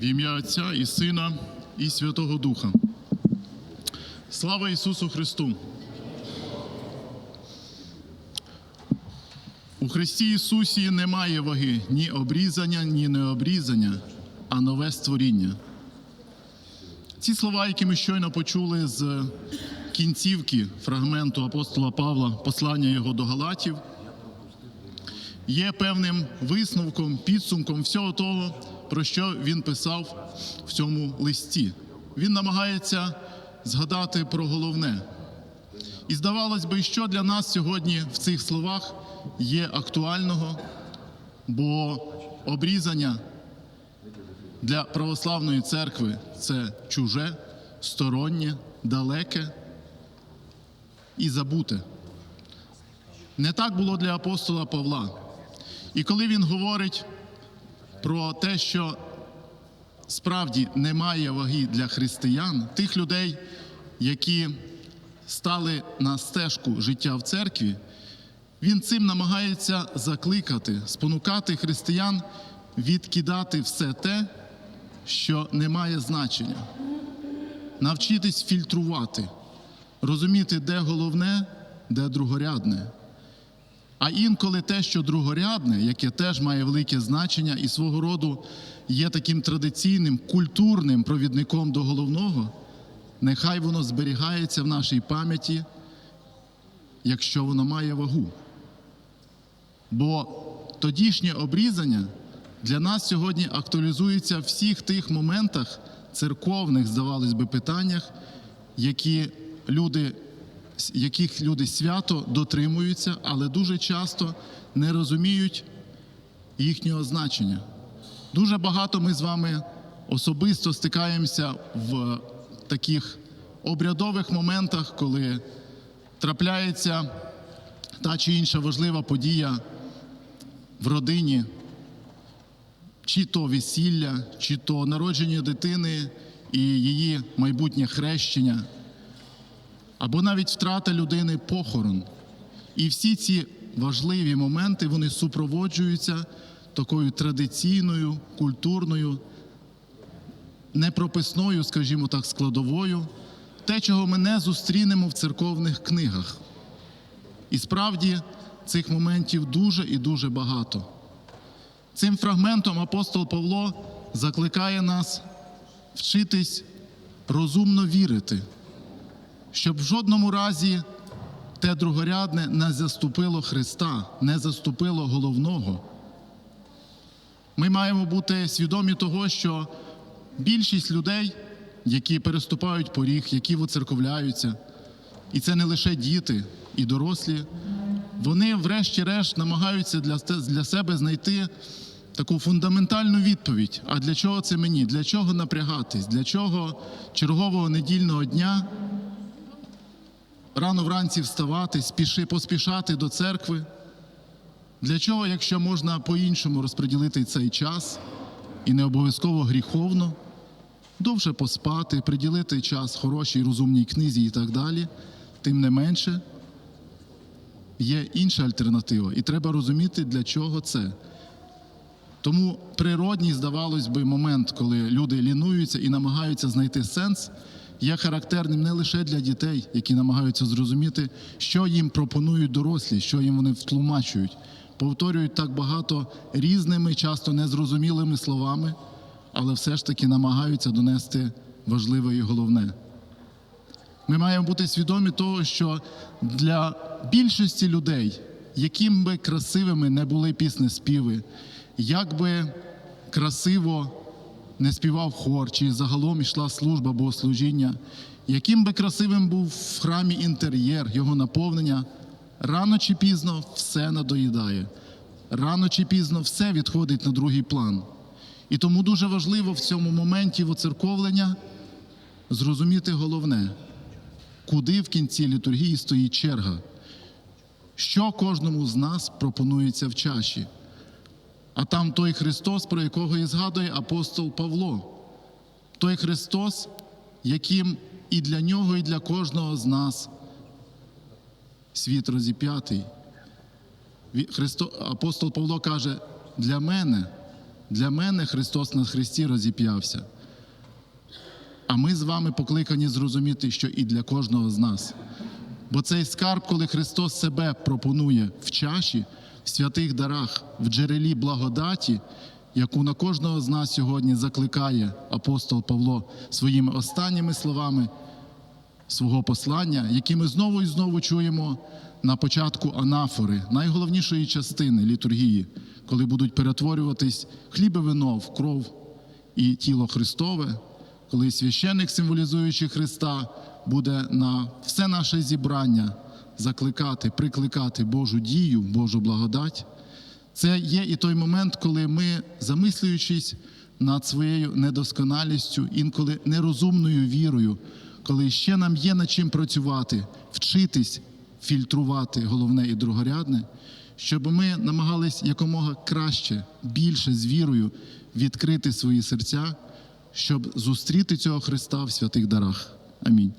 В ім'я Отця і Сина, і Святого Духа. Слава Ісусу Христу! У Христі Ісусі немає ваги ні обрізання, ні необрізання, а нове створіння. Ці слова, які ми щойно почули з кінцівки фрагменту апостола Павла, послання його до Галатів, є певним висновком, підсумком всього того, про що він писав в цьому листі. Він намагається згадати про головне. І здавалось би, що для нас сьогодні в цих словах є актуального, бо обрізання для православної церкви це чуже, стороннє, далеке і забуте. Не так було для апостола Павла. І коли він говорить про те, що справді немає ваги для християн, тих людей, які стали на стежку життя в церкві, він цим намагається закликати, спонукати християн відкидати все те, що не має значення, навчитись фільтрувати, розуміти, де головне, де другорядне. А інколи те, що другорядне, яке теж має велике значення і свого роду є таким традиційним культурним провідником до головного, нехай воно зберігається в нашій пам'яті, якщо воно має вагу. Бо тодішнє обрізання для нас сьогодні актуалізується в всіх тих моментах церковних, здавалось би, питаннях, які люди, яких люди свято дотримуються, але дуже часто не розуміють їхнього значення. Дуже багато ми з вами особисто стикаємося в таких обрядових моментах, коли трапляється та чи інша важлива подія в родині, чи то весілля, чи то народження дитини і її майбутнє хрещення, або навіть втрата людини похорон. І всі ці важливі моменти вони супроводжуються такою традиційною, культурною, непрописною, скажімо так, складовою, те, чого ми не зустрінемо в церковних книгах. І справді цих моментів дуже і дуже багато. Цим фрагментом апостол Павло закликає нас вчитись розумно вірити, щоб в жодному разі те другорядне не заступило Христа, не заступило головного. Ми маємо бути свідомі того, що більшість людей, які переступають поріг, які воцерковляються, і це не лише діти і дорослі, вони, врешті-решт, намагаються для, для себе знайти таку фундаментальну відповідь: а для чого це мені? Для чого напрягатись? Для чого чергового недільного дня рано вранці вставати, спіши, поспішати до церкви? Для чого, якщо можна по-іншому розподілити цей час і не обов'язково гріховно, довше поспати, приділити час хорошій розумній книзі і так далі, тим не менше є інша альтернатива, і треба розуміти, для чого це. Тому природній, здавалось би, момент, коли люди лінуються і намагаються знайти сенс, є характерним не лише для дітей, які намагаються зрозуміти, що їм пропонують дорослі, що їм вони втлумачують, повторюють так багато різними, часто незрозумілими словами, але все ж таки намагаються донести важливе і головне. Ми маємо бути свідомі того, що для більшості людей, яким би красивими не були пісні співи, як би красиво не співав хор, чи загалом йшла служба богослужіння, яким би красивим був в храмі інтер'єр, його наповнення, рано чи пізно все надоїдає, рано чи пізно все відходить на другий план. І тому дуже важливо в цьому моменті воцерковлення зрозуміти головне куди в кінці літургії стоїть черга, що кожному з нас пропонується в чаші. А там той Христос, про якого і згадує апостол Павло, той Христос, яким і для нього, і для кожного з нас світ розіп'ятий. Христо, апостол Павло каже: для мене Для мене Христос на Христі розіп'явся. А ми з вами покликані зрозуміти, що і для кожного з нас. Бо цей скарб, коли Христос себе пропонує в чаші, святих дарах, в джерелі благодаті, яку на кожного з нас сьогодні закликає апостол Павло своїми останніми словами свого послання, які ми знову і знову чуємо на початку анафори, найголовнішої частини літургії, коли будуть перетворюватись хліб і вино в кров і тіло Христове, коли священник, символізуючи Христа, буде на все наше зібрання закликати, прикликати Божу дію, Божу благодать. Це є і той момент, коли ми, замислюючись над своєю недосконалістю, інколи нерозумною вірою, коли ще нам є над чим працювати, вчитись фільтрувати головне і другорядне, щоб ми намагались якомога краще, більше з вірою відкрити свої серця, щоб зустріти цього Христа в святих дарах. Амінь.